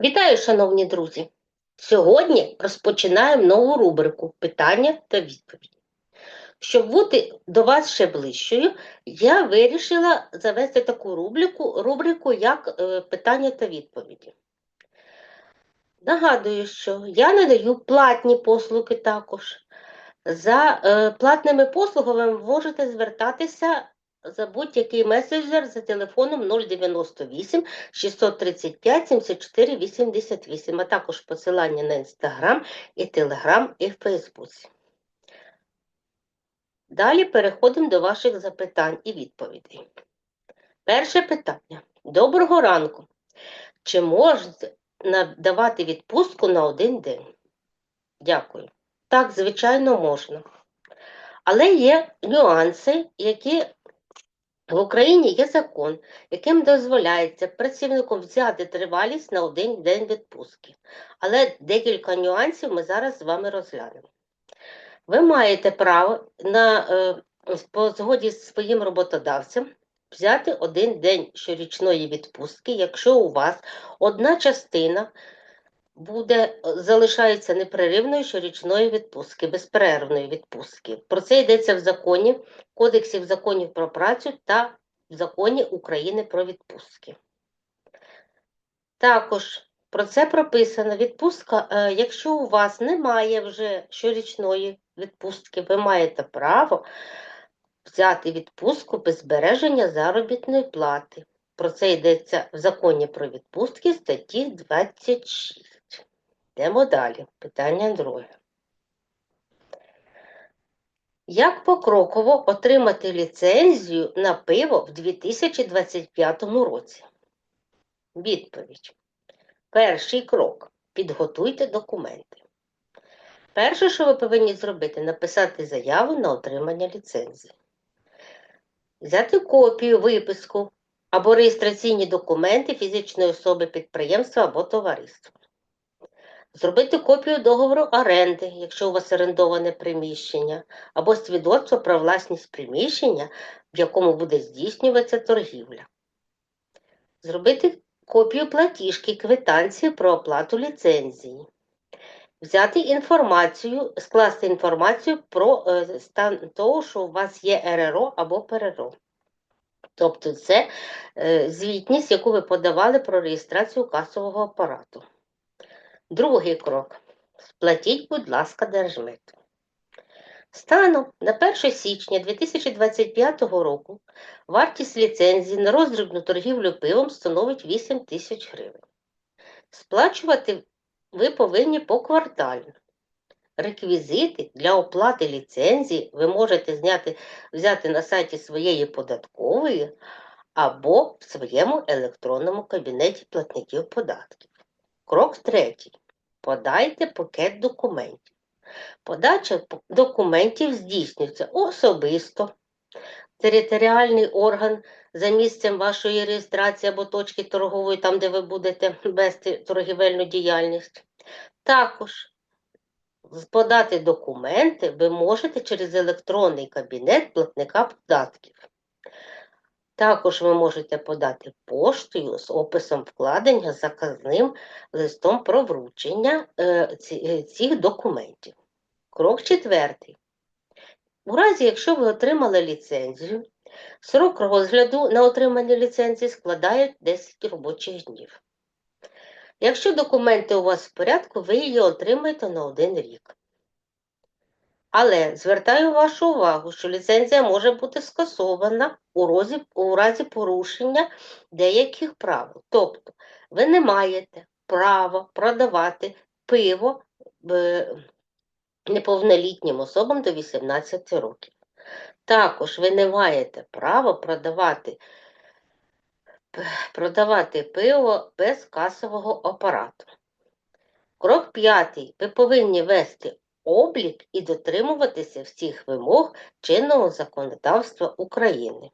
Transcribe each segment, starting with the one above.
Вітаю, шановні друзі! Сьогодні розпочинаємо нову рубрику Питання та відповіді. Щоб бути до вас ще ближчою, я вирішила завести таку рубрику, рубрику як е, питання та відповіді. Нагадую, що я надаю платні послуги також. За е, платними послугами ви можете звертатися за будь-який месенджер за телефоном 098 635 74 88, а також посилання на Інстаграм і Телеграм і Фейсбуці. Далі переходимо до ваших запитань і відповідей. Перше питання. Доброго ранку. Чи можете надавати відпустку на один день? Дякую. Так, звичайно, можна. Але є нюанси, які в Україні є закон, яким дозволяється працівникам взяти тривалість на один день відпустки. Але декілька нюансів ми зараз з вами розглянемо. Ви маєте право на, е, по згоді з своїм роботодавцем взяти один день щорічної відпустки, якщо у вас одна частина буде, залишається непреривною щорічної відпустки, безперервної відпустки. Про це йдеться в законі, Кодексі законів про працю та в законі України про відпустки. Також про це прописано відпустка, е, якщо у вас немає вже щорічної відпустки, ви маєте право взяти відпустку без збереження заробітної плати. Про це йдеться в законі про відпустки статті 26. Йдемо далі. Питання друге. Як покроково отримати ліцензію на пиво в 2025 році? Відповідь. Перший крок. Підготуйте документи. Перше, що ви повинні зробити, написати заяву на отримання ліцензії. Взяти копію, виписку або реєстраційні документи фізичної особи підприємства або товариства. Зробити копію договору оренди, якщо у вас орендоване приміщення, або свідоцтво про власність приміщення, в якому буде здійснюватися торгівля. Зробити копію платіжки, квитанції про оплату ліцензії. Взяти інформацію, скласти інформацію про е, стан того, що у вас є РРО або ПРРО. Тобто це е, звітність, яку ви подавали про реєстрацію касового апарату. Другий крок. Сплатіть, будь ласка, держмит. Станом на 1 січня 2025 року вартість ліцензії на роздрібну торгівлю пивом становить 8 тисяч гривень. Сплачувати ви повинні поквартально. Реквізити для оплати ліцензії ви можете зняти, взяти на сайті своєї податкової або в своєму електронному кабінеті платників податків. Крок третій. Подайте пакет документів. Подача документів здійснюється особисто. Територіальний орган за місцем вашої реєстрації або точки торгової, там, де ви будете вести торгівельну діяльність. Також подати документи ви можете через електронний кабінет платника податків. Також ви можете подати поштою з описом вкладення заказним листом про вручення е, е, цих документів. Крок четвертий. У разі, якщо ви отримали ліцензію, срок розгляду на отримання ліцензії складає 10 робочих днів. Якщо документи у вас в порядку, ви її отримаєте на один рік. Але звертаю вашу увагу, що ліцензія може бути скасована у разі, у разі порушення деяких правил. Тобто, ви не маєте права продавати пиво е, неповнолітнім особам до 18 років. Також ви не маєте права продавати продавати пиво без касового апарату. Крок п'ятий. Ви повинні вести облік і дотримуватися всіх вимог чинного законодавства України.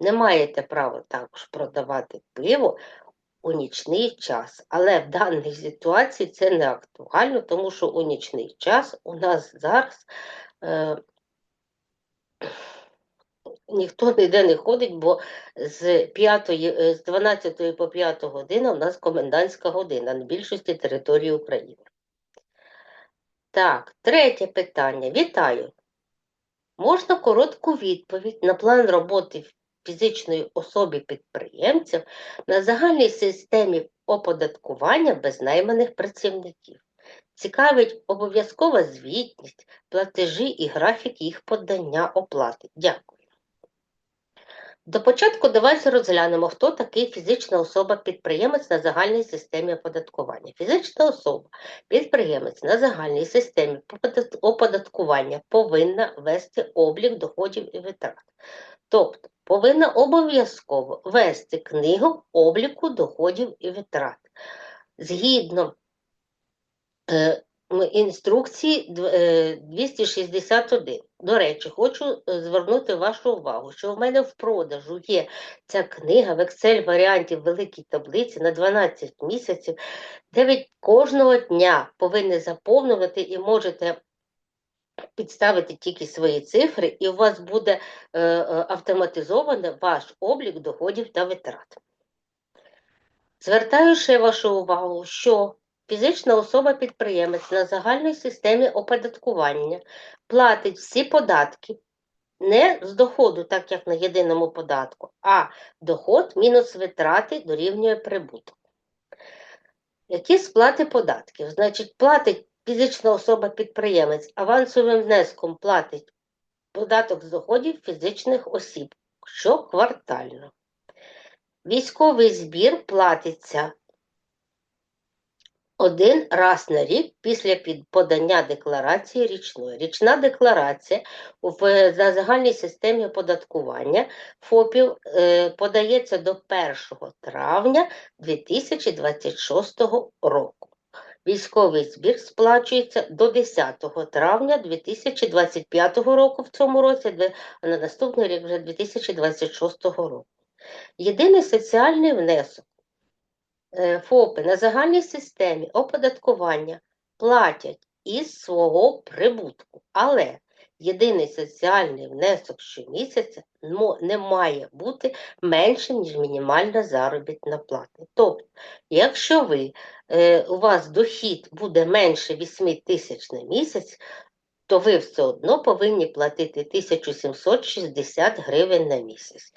Не маєте права також продавати пиво у нічний час, але в даній ситуації це не актуально, тому що у нічний час у нас зараз е, ніхто ніде не ходить, бо з 5, е, з 12 по 5 година у нас комендантська година на більшості території України. Так, третє питання. Вітаю. Можна коротку відповідь на план роботи фізичної особи підприємців на загальній системі оподаткування без найманих працівників. Цікавить обов'язкова звітність, платежі і графік їх подання оплати. Дякую. До початку давайте розглянемо, хто такий фізична особа-підприємець на загальній системі оподаткування. Фізична особа, підприємець на загальній системі оподаткування повинна вести облік доходів і витрат. Тобто повинна обов'язково вести книгу обліку доходів і витрат. Згідно е, інструкції е, 261. До речі, хочу е, звернути вашу увагу, що в мене в продажу є ця книга в Excel варіанті в великій таблиці на 12 місяців, де ви кожного дня повинні заповнювати і можете підставити тільки свої цифри, і у вас буде е, е, ваш облік доходів та витрат. Звертаю ще вашу увагу, що фізична особа-підприємець на загальній системі оподаткування платить всі податки не з доходу, так як на єдиному податку, а доход мінус витрати дорівнює прибуток. Які сплати податків? Значить, платить фізична особа-підприємець авансовим внеском платить податок з доходів фізичних осіб щоквартально. Військовий збір платиться один раз на рік після подання декларації річної. Річна декларація в за загальній системі оподаткування ФОПів е, подається до 1 травня 2026 року. Військовий збір сплачується до 10 травня 2025 року в цьому році, а на наступний рік вже 2026 року. Єдиний соціальний внесок ФОПи на загальній системі оподаткування платять із свого прибутку, але єдиний соціальний внесок щомісяця не має бути меншим, ніж мінімальна заробітна плата. Тобто, якщо ви, е, у вас дохід буде менше 8 тисяч на місяць, то ви все одно повинні платити 1760 гривень на місяць.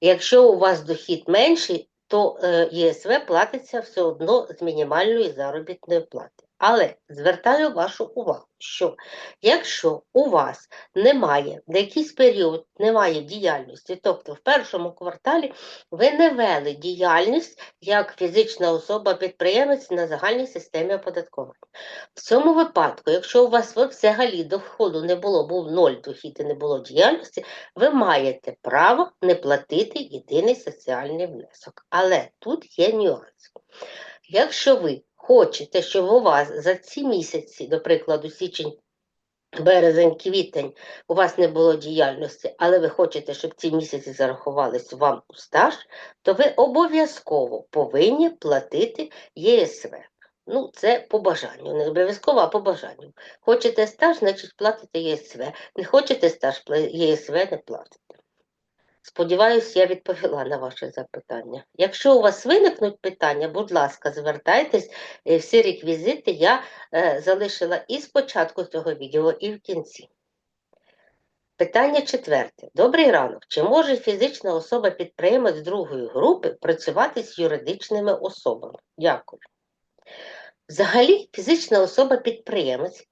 Якщо у вас дохід менший, то е, ЄСВ платиться все одно з мінімальної заробітної плати. Але звертаю вашу увагу, що якщо у вас немає на якийсь період немає діяльності, тобто в першому кварталі ви не вели діяльність як фізична особа-підприємець на загальній системі оподаткування. В цьому випадку, якщо у вас взагалі доходу не було, був ноль дохід і не було діяльності, ви маєте право не платити єдиний соціальний внесок. Але тут є нюанс. Якщо ви хочете, щоб у вас за ці місяці, до прикладу, січень, березень, квітень, у вас не було діяльності, але ви хочете, щоб ці місяці зарахувались вам у стаж, то ви обов'язково повинні платити ЄСВ. Ну, це по бажанню, не обов'язково, а по бажанню. Хочете стаж, значить платите ЄСВ. Не хочете стаж, ЄСВ не платите. Сподіваюсь, я відповіла на ваше запитання. Якщо у вас виникнуть питання, будь ласка, звертайтесь. Е, Всі реквізити я е, залишила і спочатку цього відео, і в кінці. Питання четверте. Добрий ранок. Чи може фізична особа-підприємець другої групи працювати з юридичними особами? Дякую. Взагалі, фізична особа-підприємець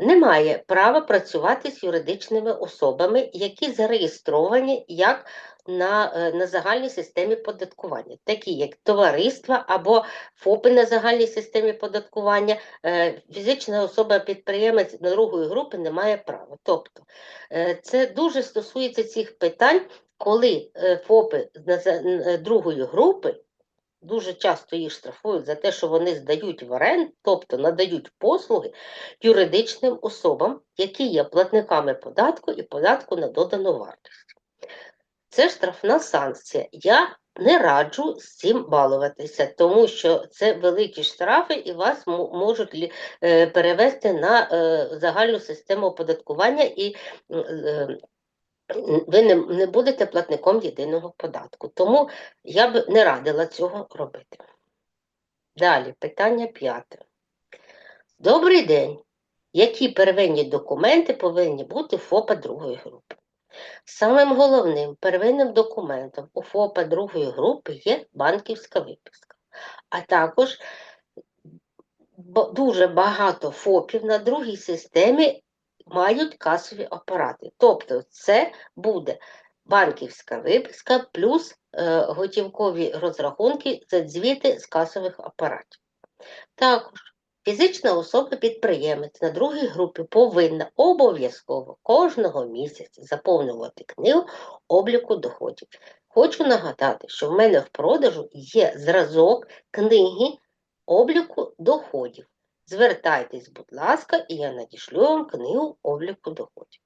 не має права працювати з юридичними особами, які зареєстровані як на, е, на загальній системі податкування, такі як товариства або ФОПи на загальній системі податкування. Е, Фізична особа-підприємець другої групи не має права. Тобто е, це дуже стосується цих питань, коли е, ФОПи е, другої групи дуже часто їх штрафують за те, що вони здають в оренду, тобто надають послуги юридичним особам, які є платниками податку і податку на додану вартість. Це штрафна санкція. Я не раджу з цим балуватися, тому що це великі штрафи і вас можуть е, перевести на е, загальну систему оподаткування і е, ви не, не будете платником єдиного податку. Тому я б не радила цього робити. Далі, питання п'яте. Добрий день. Які первинні документи повинні бути ФОПа другої групи? Самим головним первинним документом у ФОПа другої групи є банківська виписка, а також дуже багато ФОПів на другій системі мають касові апарати. Тобто це буде банківська виписка плюс е, готівкові розрахунки за звіти з касових апаратів. Також фізична особа-підприємець на другій групі повинна обов'язково кожного місяця заповнювати книгу обліку доходів. Хочу нагадати, що в мене в продажу є зразок книги обліку доходів. Звертайтесь, будь ласка, і я надішлю вам книгу обліку доходів.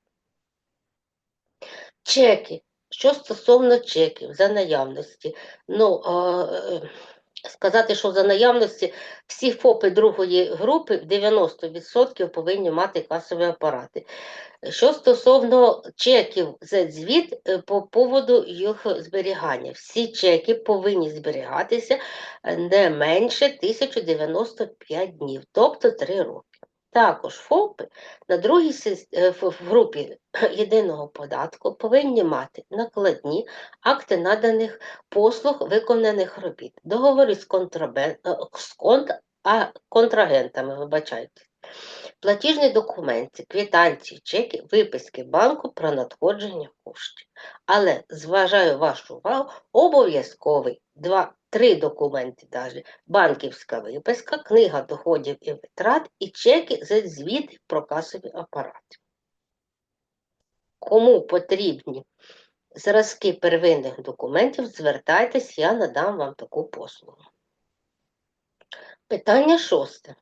Чеки. Що стосовно чеків за наявності, ну, е, сказати, що за наявності всі ФОПи другої групи 90% повинні мати касові апарати. Що стосовно чеків за звіт е, по поводу їх зберігання, всі чеки повинні зберігатися е, не менше 1095 днів, тобто 3 роки. Також ФОПи на другій е, в в групі єдиного податку повинні мати накладні акти наданих послуг виконаних робіт, договори з, контрабен... е, з конт... а, контрагентами, вибачайте, платіжні документи, квитанції, чеки, виписки банку про надходження коштів. Але зважаю вашу увагу, обов'язковий два, три документи навіть, банківська виписка, книга доходів і витрат і чеки за звіти про касові апарати. Кому потрібні зразки первинних документів, звертайтесь, я надам вам таку послугу. Питання шосте.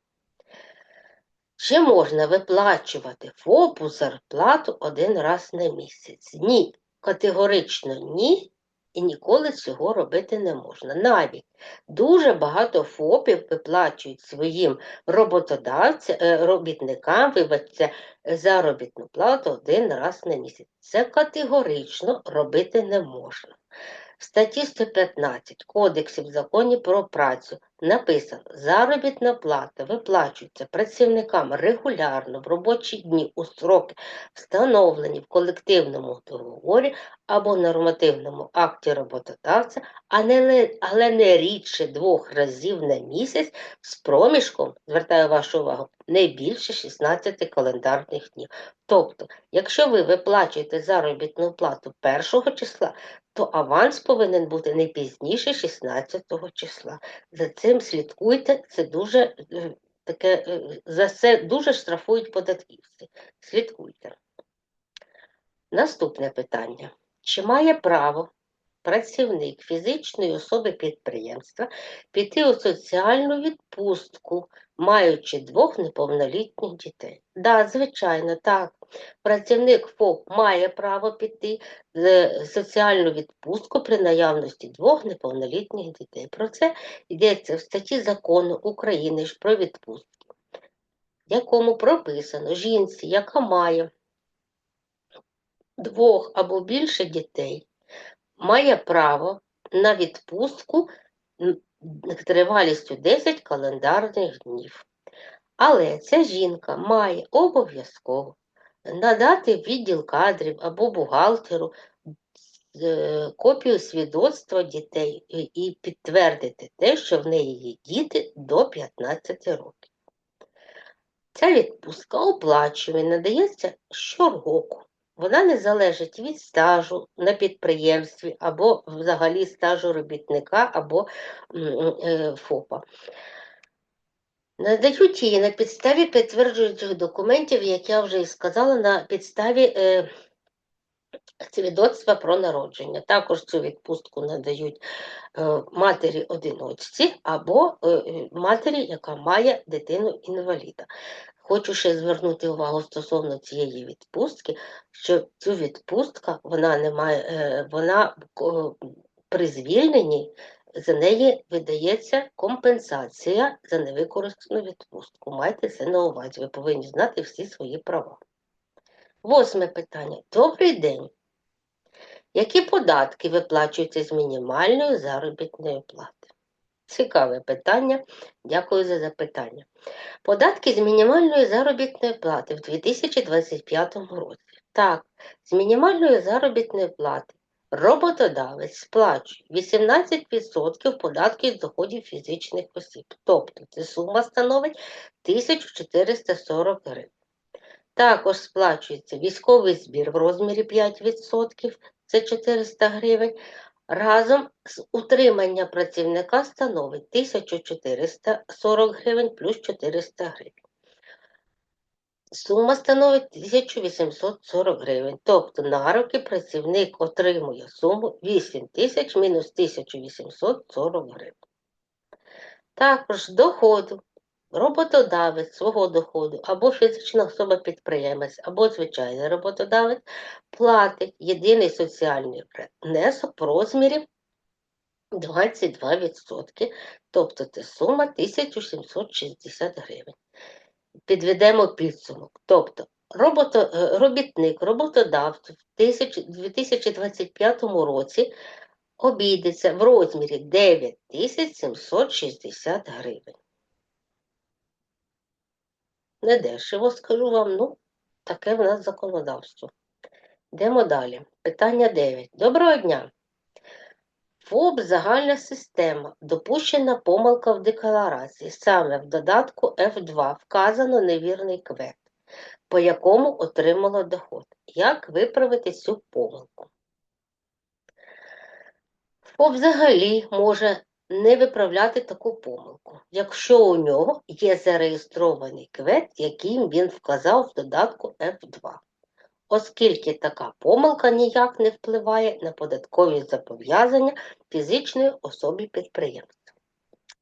Чи можна виплачувати ФОПу зарплату один раз на місяць? Ні, категорично ні, і ніколи цього робити не можна. Навіть дуже багато ФОПів виплачують своїм роботодавцям, е, робітникам, вибачте, заробітну плату один раз на місяць. Це категорично робити не можна. В статті 115 Кодексів законів про працю написано, заробітна плата виплачується працівникам регулярно в робочі дні у строки, встановлені в колективному договорі або нормативному акті роботодавця, але не рідше двох разів на місяць з проміжком, звертаю вашу увагу, не більше 16 календарних днів. Тобто, якщо ви виплачуєте заробітну плату першого числа, то аванс повинен бути не пізніше 16 числа. За цим слідкуйте, це дуже е, таке, е, за це дуже штрафують податківці. Слідкуйте. Наступне питання. Чи має право працівник фізичної особи підприємства піти у соціальну відпустку, маючи двох неповнолітніх дітей? Да, звичайно, так. Працівник ФОП має право піти в соціальну відпустку при наявності двох неповнолітніх дітей. Про це йдеться в статті закону України ж про відпустки, в якому прописано жінці, яка має двох або більше дітей, має право на відпустку тривалістю 10 календарних днів. Але ця жінка має обов'язково надати відділ кадрів або бухгалтеру е, копію свідоцтва дітей і- і підтвердити те, що в неї є діти до 15 років. Ця відпустка оплачує, надається щороку. Вона не залежить від стажу на підприємстві або взагалі стажу робітника або е, ФОПа. Надають її на підставі підтверджуючих документів, як я вже і сказала, на підставі е, свідоцтва про народження. Також цю відпустку надають е, матері-одиночці або е, е, матері, яка має дитину-інваліда. Хочу ще звернути увагу стосовно цієї відпустки, що цю відпустка вона не має, е, вона ко- при звільненні за неї видається компенсація за невикористану відпустку. Майте це на увазі, ви повинні знати всі свої права. Восьме питання. Добрий день. Які податки виплачуються з мінімальної заробітної плати? Цікаве питання. Дякую за запитання. Податки з мінімальної заробітної плати в 2025 році. Так, з мінімальної заробітної плати роботодавець сплачує 18% податків з доходів фізичних осіб. Тобто ця сума становить 1440 гривень. Також сплачується військовий збір в розмірі 5%, це 400 гривень. Разом з утримання працівника становить 1440 гривень плюс 400 гривень. Сума становить 1840 гривень. Тобто на руки працівник отримує суму 8 тисяч мінус 1840 гривень. Також доходу роботодавець свого доходу або фізична особа-підприємець, або звичайний роботодавець платить єдиний соціальний внесок в розмірі 22%, тобто це сума 1760 гривень. Підведемо підсумок. Тобто робото, е, робітник, роботодавцю в 2025 році обійдеться в розмірі 9760 гривень. Недешево, скажу вам, ну, таке в нас законодавство. Йдемо далі. Питання 9. Доброго дня. ФОП загальна система. Допущена помилка в декларації. Саме в додатку F2 вказано невірний квет, по якому отримало доход. Як виправити цю помилку? ФОП взагалі може не виправляти таку помилку, якщо у нього є зареєстрований квет, яким він вказав в додатку F2, оскільки така помилка ніяк не впливає на податкові зобов'язання фізичної особи підприємства.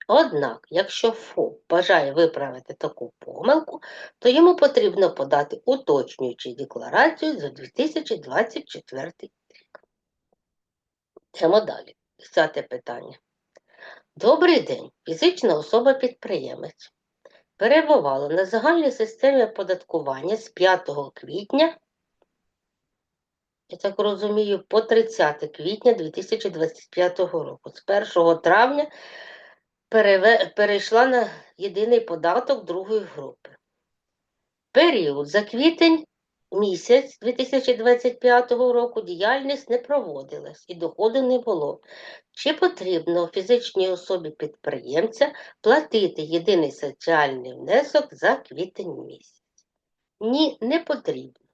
Однак, якщо ФОП бажає виправити таку помилку, то йому потрібно подати уточнюючу декларацію за 2024 рік. Йдемо далі. Десяте питання. Добрий день, фізична особа-підприємець. Перебувала на загальній системі оподаткування з 5 квітня, я так розумію, по 30 квітня 2025 року. З 1 травня переве... перейшла на єдиний податок другої групи. Період за квітень місяць 2025 року діяльність не проводилась і доходу не було. Чи потрібно фізичній особі підприємця платити єдиний соціальний внесок за квітень місяць? Ні, не потрібно.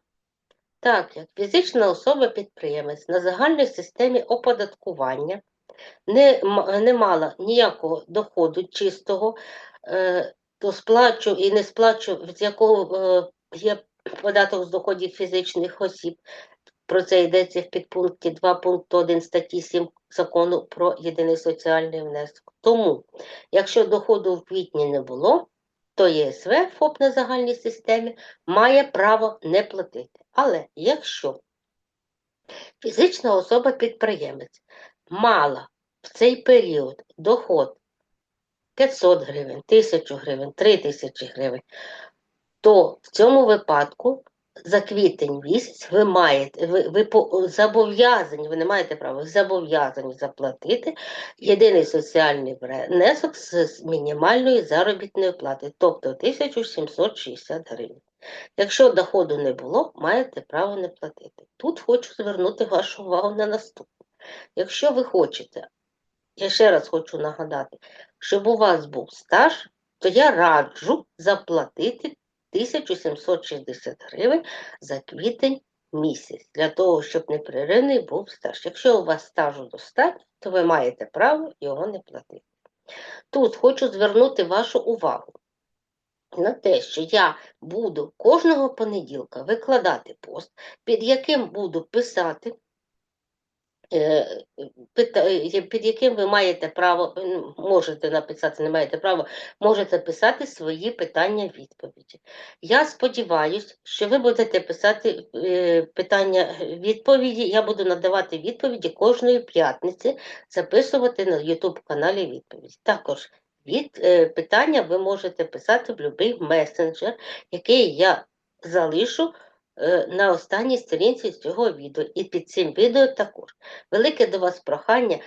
Так як фізична особа-підприємець на загальній системі оподаткування не, не мала ніякого доходу чистого, е, то сплачу і не сплачу, з якого е, є податок з доходів фізичних осіб. Про це йдеться в підпункті 2 пункту 1 статті 7 закону про єдиний соціальний внесок. Тому, якщо доходу в квітні не було, то ЄСВ ФОП на загальній системі має право не платити. Але якщо фізична особа-підприємець мала в цей період доход 500 гривень, 1000 гривень, 3000 гривень, то в цьому випадку за квітень місяць ви маєте, ви, ви зобов'язані, ви не маєте права, зобов'язані заплатити єдиний соціальний внесок з мінімальної заробітної плати, тобто 1760 гривень. Якщо доходу не було, маєте право не платити. Тут хочу звернути вашу увагу на наступне. Якщо ви хочете, я ще раз хочу нагадати, щоб у вас був стаж, то я раджу заплатити 1760 гривень за квітень місяць, для того, щоб непреривний був стаж. Якщо у вас стажу достатньо, то ви маєте право його не платити. Тут хочу звернути вашу увагу на те, що я буду кожного понеділка викладати пост, під яким буду писати під яким ви маєте право, можете написати, не маєте права, можете писати свої питання-відповіді. Я сподіваюся, що ви будете писати е, питання-відповіді, я буду надавати відповіді кожної п'ятниці, записувати на YouTube каналі відповіді. Також від питання ви можете писати в будь-який месенджер, який я залишу е, на останній сторінці цього відео і під цим відео також. Велике до вас прохання.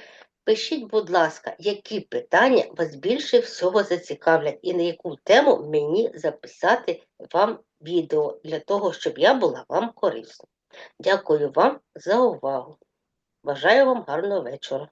Пишіть, будь ласка, які питання вас більше всього зацікавлять і на яку тему мені записати вам відео для того, щоб я була вам корисна. Дякую вам за увагу. Бажаю вам гарного вечора.